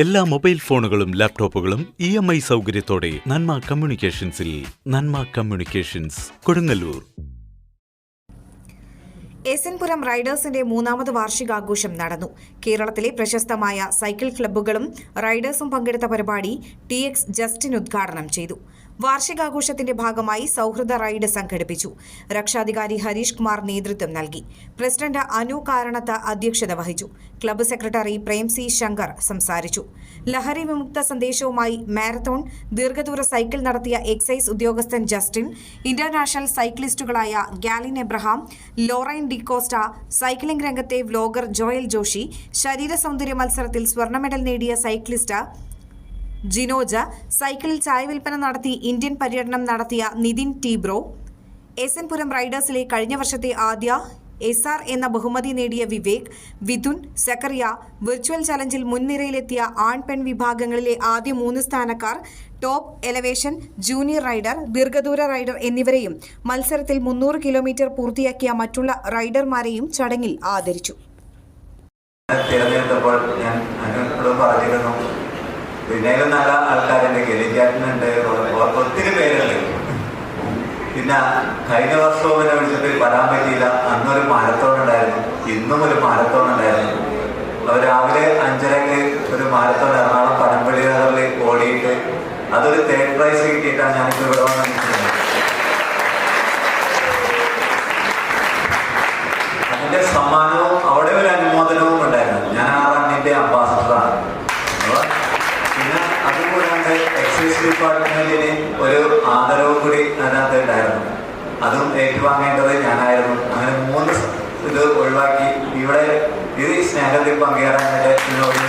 എല്ലാ മൊബൈൽ ഫോണുകളും ലാപ്ടോപ്പുകളും ഇ എം ഐ സൗകര്യത്തോടെ നന്മ കമ്മ്യൂണിക്കേഷൻസിൽ നന്മ കമ്മ്യൂണിക്കേഷൻസ് കൊടുങ്ങല്ലൂർ. എസ്എൻപുരം റൈഡേഴ്സിന്റെ മൂന്നാമത് വാർഷികാഘോഷം നടന്നു. കേരളത്തിലെ പ്രശസ്തമായ സൈക്കിൾ ക്ലബ്ബുകളും റൈഡേഴ്സും പങ്കെടുത്ത പരിപാടി ടി എക്സ് ജസ്റ്റിൻ ഉദ്ഘാടനം ചെയ്തു. വാർഷികാഘോഷത്തിന്റെ ഭാഗമായി സൗഹൃദ റൈഡ് സംഘടിപ്പിച്ചു. രക്ഷാധികാരി ഹരീഷ് കുമാർ നേതൃത്വം നൽകി. പ്രസിഡന്റ് അനു കാരണത്ത് അധ്യക്ഷത വഹിച്ചു. Club secretary Prem C Shankar സംസാരിച്ചു. ലഹരി വിമുക്ത സന്ദേശവുമായി മാരത്തോൺ ദീർഘദൂര സൈക്കിൾ നടത്തിയ എക്സൈസ് ഉദ്യോഗസ്ഥൻ Justin international സൈക്ലിസ്റ്റുകളായ Galin Abraham Lorraine D'Costa cycling രംഗത്തെ വ്ലോഗർ ജോയൽ ജോഷി ശരീര സൗന്ദര്യ മത്സരത്തിൽ സ്വർണ മെഡൽ നേടിയ സൈക്ലിസ്റ്റ് ജിനോജ സൈക്കിളിൽ ചായ വിൽപ്പന നടത്തി ഇന്ത്യൻ പര്യടനം നടത്തിയ നിതിൻ ടീബ്രോ എസ് എൻ പുരം റൈഡേഴ്സിലെ കഴിഞ്ഞ വർഷത്തെ ആദ്യ എസ് ആർ എന്ന ബഹുമതി നേടിയ വിവേക് വിതുൻ സക്കറിയ വിർച്വൽ ചലഞ്ചിൽ മുൻനിരയിലെത്തിയ ആൺ പെൺ വിഭാഗങ്ങളിലെ ആദ്യ മൂന്ന് സ്ഥാനക്കാർ ടോപ്പ് എലവേഷൻ ജൂനിയർ റൈഡർ ദീർഘദൂര റൈഡർ എന്നിവരെയും മത്സരത്തിൽ മുന്നൂറ് കിലോമീറ്റർ പൂർത്തിയാക്കിയ മറ്റുള്ള റൈഡർമാരെയും ചടങ്ങിൽ ആദരിച്ചു. പിന്നെയും നല്ല ആൾക്കാരുണ്ട് ഗലിക്കാട്ടനുണ്ട് ഒത്തിരി പേരുണ്ട്. പിന്നെ കഴിഞ്ഞ വർഷവും എന്നെ വിളിച്ചിട്ട് വരാൻ പറ്റിയില്ല. അന്നൊരു മാരത്തോൺ ഉണ്ടായിരുന്നു. ഇന്നും ഒരു മാരത്തോൺ ഉണ്ടായിരുന്നു. അവർ രാവിലെ അഞ്ചരക്ക് ഒരു മാരത്തോൺ എറണാകുളം പനമ്പള്ളി നഗറിൽ ഓടിയിട്ട് അതൊരു തേർഡ് പ്രൈസ് കിട്ടിയിട്ടാണ് ഞാനിപ്പോൾ ഇവിടെ വന്ന് പിന്നെ അതുകൂടാണ്ട് എക്സൈസ് ഡിപ്പാർട്ട്മെന്റിന് ഒരു ആദരവ് കൂടി അതിനകത്ത് ഉണ്ടായിരുന്നു. അതും ഏറ്റുവാങ്ങേണ്ടത് ഞാനായിരുന്നു. അങ്ങനെ മൂന്ന് ഇത് ഒഴിവാക്കി ഇവിടെ ഇത് ഈ സ്നേഹത്തിൽ പങ്കുചേരാനായിട്ട് എന്നോട്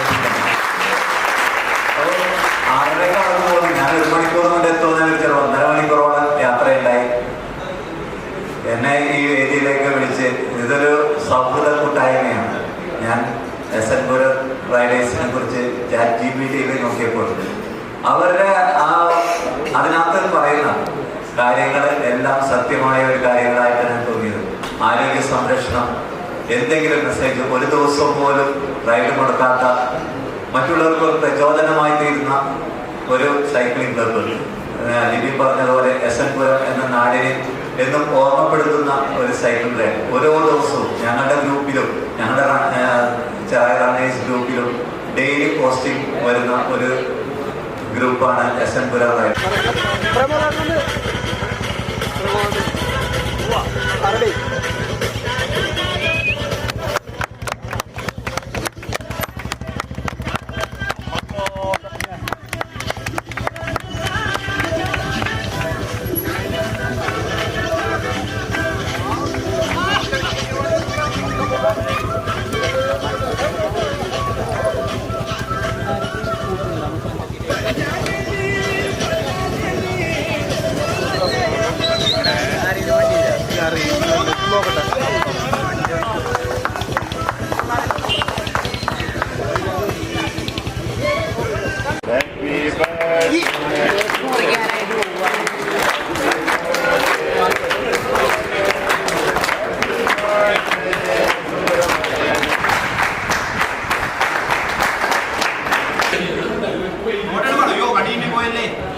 അപ്പോൾ ഞാൻ ഒരു മണിക്കൂർ കൊണ്ട് എത്തുമെന്ന് വിളിച്ചത് ഒന്നര മണിക്കൂറോളം യാത്രയുണ്ടായി. എന്നെ ഈ വേദിയിലേക്ക് വിളിച്ച് ഇതൊരു സൗഹൃദ കൂട്ടായ്മയാണ്. ഞാൻ എസ് എൻ പുരം റൈഡേഴ്സിനെ കുറിച്ച് ചാറ്റ് ജി പി ടിയിൽ നോക്കിയപ്പോൾ അവരുടെ ആ അതിനകത്ത് പറയുന്ന കാര്യങ്ങൾ എല്ലാം സത്യമായ ഒരു കാര്യങ്ങളായിട്ടാണ് തോന്നിയത്. ആരോഗ്യ സംരക്ഷണം എന്തെങ്കിലും മെസ്സേജ് ഒരു ദിവസം പോലും റൈഡ് കൊടുക്കാത്ത മറ്റുള്ളവർക്ക് പ്രചോദനമായി തീരുന്ന ഒരു സൈക്ലിംഗ് ക്ലബ്ബ് ഏഹ് ലിബി പറഞ്ഞതുപോലെ എസ് എൻ പുരം എന്ന നാടിനെ എന്നും ഓർമ്മപ്പെടുത്തുന്ന ഒരു സൈക്കിൾ റൈഡ് ഓരോ ദിവസവും ഞങ്ങളുടെ ഗ്രൂപ്പിലും ഞങ്ങളുടെ ചായ റണ്ണേഴ്സ് ഗ്രൂപ്പിലും ഡെയിലി പോസ്റ്റിംഗ് വരുന്ന ഒരു ഗ്രൂപ്പാണ് എസ് എൻ പുരം അറിയില്ല നോക്കട്ടെ What are you doing?